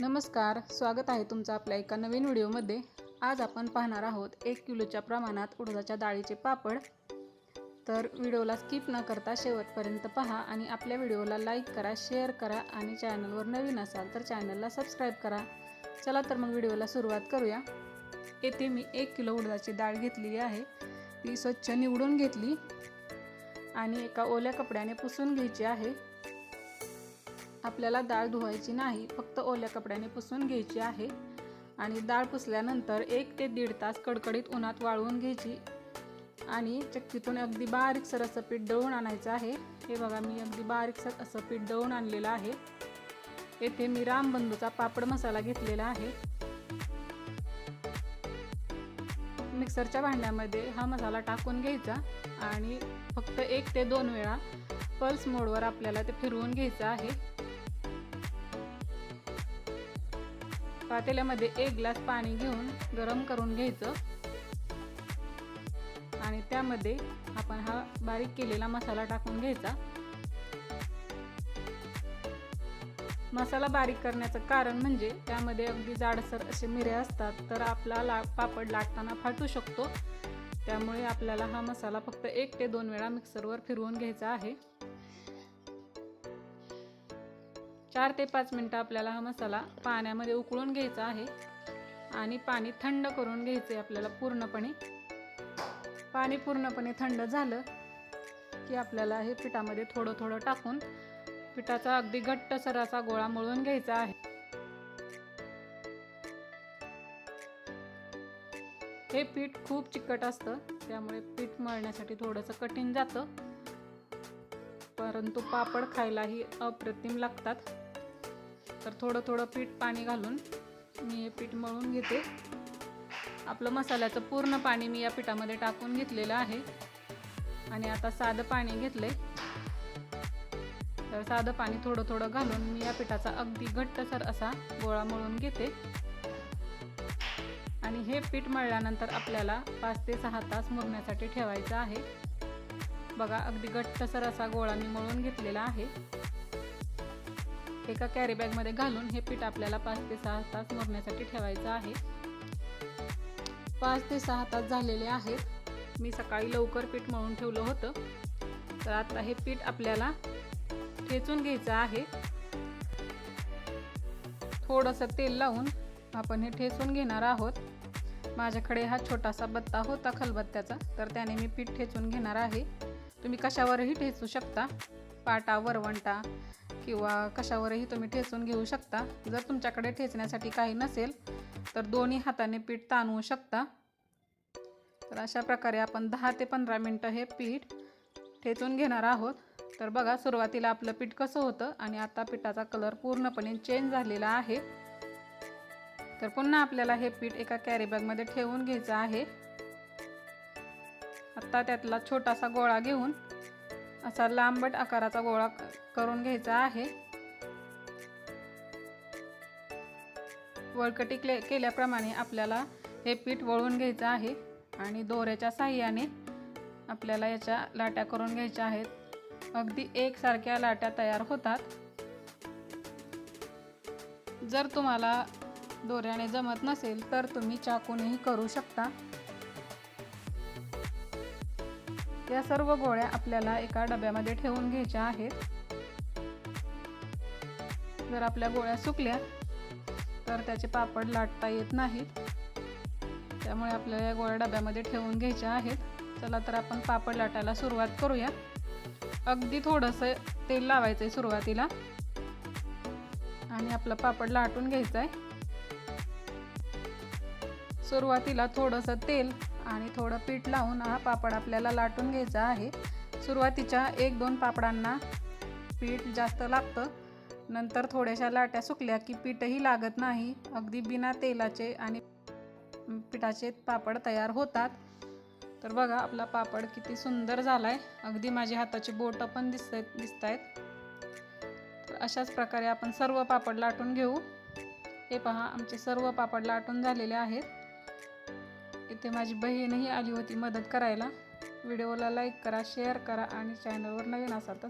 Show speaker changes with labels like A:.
A: नमस्कार स्वागत आहे तुमचं आपल्या एका नवीन व्हिडिओमध्ये. आज आपण पाहणार आहोत एक किलोच्या प्रमाणात उडदाच्या डाळीचे पापड. तर व्हिडिओला स्किप न करता शेवटपर्यंत पहा आणि आपल्या व्हिडिओला लाईक करा शेअर करा आणि चॅनलवर नवीन असाल तर चॅनलला सबस्क्राईब करा. चला तर मग व्हिडिओला सुरुवात करूया. येथे मी एक किलो उडदाची डाळ घेतलेली आहे. ती स्वच्छ निवडून घेतली आणि एका ओल्या कपड्याने पुसून घ्यायची आहे. आपल्याला डाळ धुवायची नाही फक्त ओल्या कपड्याने पुसून घ्यायची आहे. आणि डाळ पुसल्यानंतर एक ते दीड तास कडकडीत उन्हात वाळवून घ्यायची. आणि चक्कीतून अगदी बारीकसर असं पीठ दळून आणायचं आहे. हे बघा मी अगदी बारीकसर असं पीठ दळून आणलेलं आहे. येथे मी रामबंधूचा पापड मसाला घेतलेला आहे. मिक्सरच्या भांड्यामध्ये हा मसाला टाकून घ्यायचा आणि फक्त एक ते दोन वेळा पल्स मोडवर आपल्याला ते फिरवून घ्यायचं आहे. पातेल्यामध्ये एक ग्लास पाणी घेऊन गरम करून घ्यायचं. आणि त्यामध्ये आपण हा बारीक केलेला मसाला टाकून घ्यायचा. मसाला बारीक करण्याचं कारण म्हणजे त्यामध्ये अगदी जाडसर असे मिरे असतात तर आपला ला पापड लाटताना फाटू शकतो. त्यामुळे आपल्याला हा मसाला फक्त एक ते दोन वेळा मिक्सरवर फिरवून घ्यायचा आहे. चार ते पाच मिनटं आपल्याला हा मसाला पाण्यामध्ये उकळून घ्यायचा आहे. आणि पाणी थंड करून घ्यायचं आहे आपल्याला पूर्णपणे. पाणी पूर्णपणे थंड झालं की आपल्याला हे पिठामध्ये थोडं थोडं टाकून पिठाचा अगदी घट्टसर असा गोळा मळून घ्यायचा आहे. हे पीठ खूप चिकट असतं त्यामुळे पीठ मळण्यासाठी थोडंसं कठीण जातं. परंतु पापड खायलाही अप्रतिम लागतात. तर थोडं थोडं पीठ पाणी घालून मी हे पीठ मळून घेते. आपलं मसाल्याचं पूर्ण पाणी मी या पिठामध्ये टाकून घेतलेलं आहे. आणि आता साधं पाणी घेतलंय. तर साधं पाणी थोडं थोडं घालून मी या पिठाचा अगदी घट्टसर असा गोळा मळून घेते. आणि हे पीठ मळल्यानंतर आपल्याला पाच ते सहा तास मुरण्यासाठी ठेवायचं आहे. बघा अगदी घट्टसर असा गोळा मी मळून घेतलेला आहे. एका कॅरी बॅगमध्ये घालून हे पीठ आपल्याला पाच ते सहा तास मुरण्यासाठी ठेवायचं आहे. पाच ते सहा तास झालेले आहेत. मी सकाळी लवकर पीठ मळून ठेवलं होतं. तर आता हे पीठ आपल्याला ठेचून घ्यायचं आहे. थोडंसं तेल लावून आपण हे ठेचून घेणार आहोत. माझ्याकडे हा छोटासा बत्ता होता खलबत्त्याचा तर त्याने मी पीठ ठेचून घेणार आहे. तुम्ही कशावरही ठेचू शकता. पाटा वरवंटा किंवा कशावरही तुम्ही ठेचून घेऊ शकता. जर तुमच्याकडे ठेचण्यासाठी काही नसेल तर दोन्ही हाताने पीठ ताणवू शकता. तर अशा प्रकारे आपण दहा ते पंधरा मिनटं हे पीठ ठेचून घेणार आहोत. तर बघा सुरुवातीला आपलं पीठ कसं होतं आणि आता पिठाचा कलर पूर्णपणे चेंज झालेला आहे. तर पुन्हा आपल्याला हे पीठ एका कॅरीबॅगमध्ये ठेवून घ्यायचं आहे. आत्ता त्यातला छोटासा गोळा घेऊन असा लांबट आकाराचा गोळा करून घ्यायचा आहे. वळकटी क्ले केल्याप्रमाणे आपल्याला हे पीठ वळून घ्यायचं आहे आणि दोऱ्याच्या साह्याने आपल्याला याच्या लाट्या करून घ्यायच्या आहेत. अगदी एकसारख्या लाट्या तयार होतात. जर तुम्हाला दोऱ्याने जमत नसेल तर तुम्ही चाकूनही करू शकता. या सर्व गोळ्या आपल्याला एका डब्यामध्ये ठेवून घ्यायच्या आहेत. जर आपल्या गोळ्या सुकल्या तर त्याचे पापड लाटता येत नाहीत. त्यामुळे आपल्याला या गोळ्या डब्यामध्ये ठेवून घ्यायच्या आहेत. चला तर आपण पापड लाटायला सुरुवात करूया. अगदी थोडंसं तेल लावायचं आहे सुरुवातीला. आणि आपलं पापड लाटून घ्यायचं आहे सुरुवातीला थोडंसं तेल आणि थोडं पीठ लावून हा पापड आपल्याला लाटून घ्यायचा आहे. सुरुवातीच्या एक दोन पापडांना पीठ जास्त लागतं. नंतर थोड्याशा लाट्या सुकल्या की पीठही लागत नाही. अगदी बिना तेलाचे आणि पिठाचे पापड तयार होतात. तर बघा आपला पापड किती सुंदर झाला आहे अगदी माझी हाताची बोटं पण दिसत दिसत आहेत तर अशाच प्रकारे आपण सर्व पापड लाटून घेऊ. हे पहा आमचे सर्व पापड लाटून झालेले आहेत. इथे माझी बहीणही आली होती मदत करायला. व्हिडिओला लाईक करा शेअर करा आणि चॅनलवर नवीन असाल तर